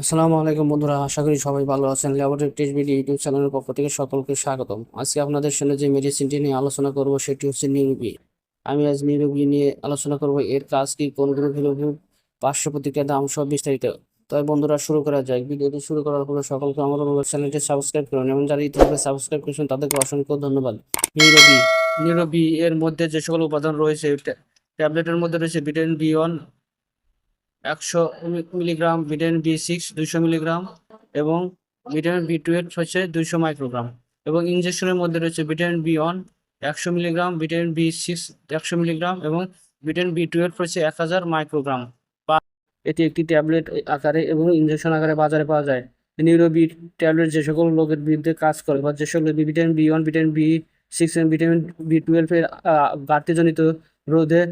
আসসালামু আলাইকুম বন্ধুরা, আশা করি সবাই ভালো আছেন। ল্যাবরেটরি টেস্ট ভিডিও ইউটিউব চ্যানেলের পক্ষ থেকে সকলকে স্বাগতম। আজকে আপনাদের সামনে যে মেডিসিনটি নিয়ে আলোচনা করব, সেটি হচ্ছে নিউরোবি আমি আজ নিউরোবি নিয়ে আলোচনা করব, এর কাজ কি কোনগুলো ভিডিও পার্শ্ব প্রতিক্রিয়া দাম, সব বিস্তারিত। তবে বন্ধুরা, শুরু করা যায় ভিডিওটি শুরু করার পরে সকলকে আমার অনুরোধ, চ্যানেলটি সাবস্ক্রাইব করুন এবং যারা ইতিমধ্যে সাবস্ক্রাইব করেছেন, তাদেরকে অসংখ্য ধন্যবাদ। নিউরোবি নিউরোবি এর মধ্যে যে সকল উপাদান রয়েছে ট্যাবলেটের মধ্যে রয়েছে ভিটামিন বি ওয়ান একশো মিলিগ্রাম, ভিটামিন বি সিক্স, দুইশো মিলিগ্রাম এবং ভিটামিন বি টুয়েলভ হচ্ছে দুইশো মাইক্রোগ্রাম এবং ইঞ্জেকশনের মধ্যে রয়েছে ভিটামিন বি ওয়ান, একশো মিলিগ্রাম, ভিটামিন বি সিক্স, একশো মিলিগ্রাম এবং ভিটামিন বি টুয়েলভ হচ্ছে এক হাজার মাইক্রোগ্রাম। এটি একটি ট্যাবলেট আকারে এবং ইঞ্জেকশন আকারে বাজারে পাওয়া যায়। নিউরোবি ট্যাবলেট যে সকল লোকের বিরুদ্ধে কাজ করে বা যে সকল vitamin B one, vitamin B six এবং ভিটামিন বি টুয়েলভের ঘাটতিজনিত রোধে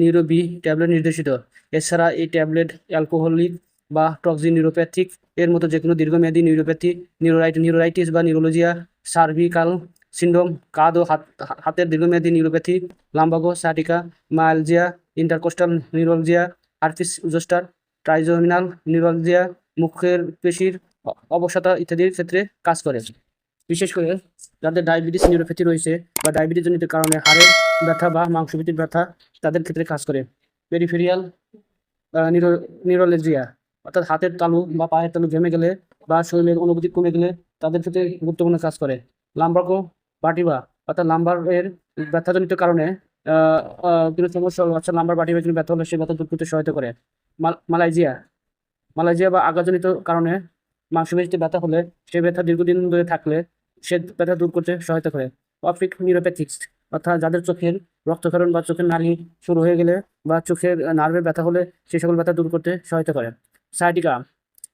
নিউরোবি ট্যাবলেট নির্দেশিত। এছাড়া এই ট্যাবলেট অ্যালকোহলিক বা টক্সিন নিউরোপ্যাথিক, এর মতো যে কোনো দীর্ঘমেয়াদী নিউরোপ্যাথি, নিউরোরাইট, নিউরোরাইটিস বা নিউরোলজিয়া, সার্ভিকাল সিন্ড্রোম, কাঁধ ও হাত, হাতের দীর্ঘমেয়াদী neuropathy lumbago sciatica myalgia, intercostal neuralgia, herpes zoster trigeminal neuralgia, মুখের পেশির অ- অবসাদা ইত্যাদির ক্ষেত্রে কাজ করে। বিশেষ করে যাদের ডায়াবেটিস নিউরোপ্যাথি রয়েছে বা ডায়াবেটিস জনিত কারণে হাড়ের ব্যথা বা মাংসপেশির ব্যথা তাদের ক্ষেত্রে কাজ করে। পেরিফেরিয়াল নিউরোলজিয়া অর্থাৎ হাতের তালু বা পায়ের তালু ঘেমে গেলে বা শরীরের অনুভূতি কমে গেলে তাদের ক্ষেত্রে গুরুত্বপূর্ণ কাজ করে। লাম্বারকো বাটিবা, অর্থাৎ লাম্বার এর ব্যথাজনিত কারণে কোনো সমস্যা, অর্থাৎ লাম্বার বাটিবা যদি ব্যথা হলে সে ব্যথা দূর করতে সহায়তা করে। মাল- মালয়েশিয়া মালয়েশিয়া বা আগাজনিত কারণে মাংসপেশিতে ব্যথা হলে সে ব্যথা দীর্ঘদিন ধরে থাকলে সে ব্যথা দূর করতে সহায়তা করে। অপটিক নিউরোপ্যাথিক্স অর্থাৎ যাদের চোখের রক্তক্ষরণ বা চোখের নালী শুরু হয়ে গেলে বা চোখের নার্ভের ব্যথা হলে সেই সকল ব্যথা দূর করতে সহায়তা করে। সাইটিকা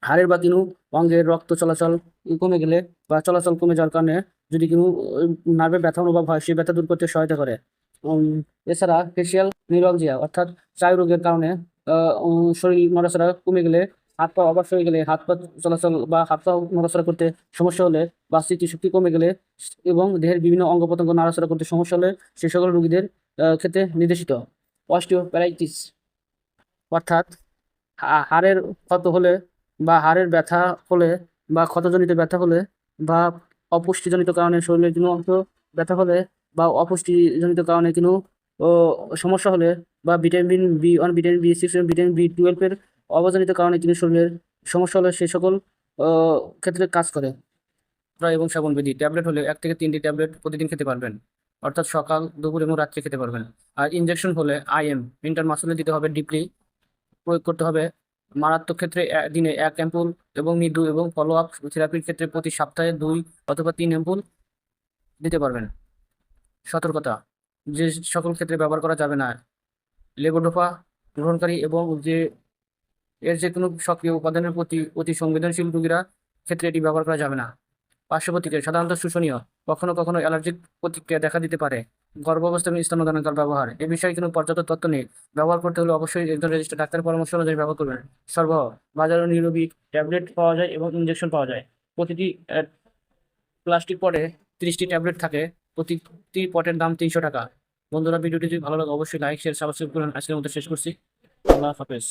হাড়ের বা কিনু অঙ্গের রক্ত চলাচল কমে গেলে বা চলাচল কমে যাওয়ার কারণে যদি কিনু নার্ভের ব্যথা অনুভব হয় সেই ব্যথা দূর করতে সহায়তা করে। এছাড়া ফেসিয়াল নিউরলজিয়া অর্থাৎ চাই রোগের কারণে শরীর নড়াচড়া কমে গেলে হাত পা অবশ হয়ে গেলে হাত পা চলাচল বা হাত পা নড়াচড়া করতে সমস্যা হলে বা স্মৃতিশক্তি কমে গেলে এবং দেহের বিভিন্ন অঙ্গ প্রত্যঙ্গ নাড়াচড়া করতে সমস্যা হলে সে সকল রোগীদের ক্ষেত্রে নির্দেশিত। অস্টিওপ্যারাইটিস অর্থাৎ হাড়ের ক্ষত হলে বা হাড়ের ব্যথা হলে বা ক্ষতজনিত ব্যথা হলে বা অপুষ্টিজনিত কারণে শরীরের কোনো অংশ ব্যথা হলে বা অপুষ্টিজনিত কারণে কোনো সমস্যা হলে বা vitamin B one, vitamin B six vitamin B টুয়েলভের অবজনিত কারণে কিন্তু শরীরের সমস্যা হলে সে সকল ক্ষেত্রে কাজ করে। প্রায় এবং সেবন বিধি। ট্যাবলেট হলে এক থেকে তিনটি ট্যাবলেট প্রতিদিন খেতে পারবেন। অর্থাৎ সকাল, দুপুর এবং রাত্রে খেতে পারবেন। আর ইনজেকশন হলে আইএম ইন্টার মাসুলে দিতে হবে ডিপলি প্রয়োগ করতে হবে। মারাত্মক ক্ষেত্রে দিনে এক অ্যাম্পুল এবং মৃদু এবং ফলো আপ থেরাপির ক্ষেত্রে প্রতি সপ্তাহে দুই অথবা তিন অ্যাম্পুল দিতে পারবেন। সতর্কতা, যে সকল ক্ষেত্রে ব্যবহার করা যাবে না। লেবোডোপা গ্রহণকারী এবং যে, এর যে কোনো সক্রিয় উপাদানের প্রতি অতি সংবেদনশীল রোগীরা ক্ষেত্রে এটি ব্যবহার করা যাবে না। পার্শ্ব প্রতিক্রিয়া সাধারণত শোষণীয়। কখনো কখনো অ্যালার্জিক প্রতিক্রিয়া দেখা দিতে পারে। গর্ভাবস্থা এবং স্তনদানকাল ব্যবহার। এ বিষয়ে কোনো পর্যাপ্ত তথ্য নেই। ব্যবহার করতে হলে অবশ্যই একজন রেজিস্টার ডাক্তারের পরামর্শ অনুযায়ী ব্যবহার করবেন। সরবরাহ। বাজারে নিউরোবিক ট্যাবলেট পাওয়া যায় এবং ইনজেকশন পাওয়া যায়। প্রতিটি প্লাস্টিক পটে তিরিশটি ট্যাবলেট থাকে। প্রতিটি পটের দাম তিনশো টাকা। বন্ধুরা, ভিডিওটি যদি ভালো লাগে, অবশ্যই লাইক, শেয়ার, সাবস্ক্রাইব করুন। আজকের মতো শেষ করছি। আল্লাহ হাফেজ।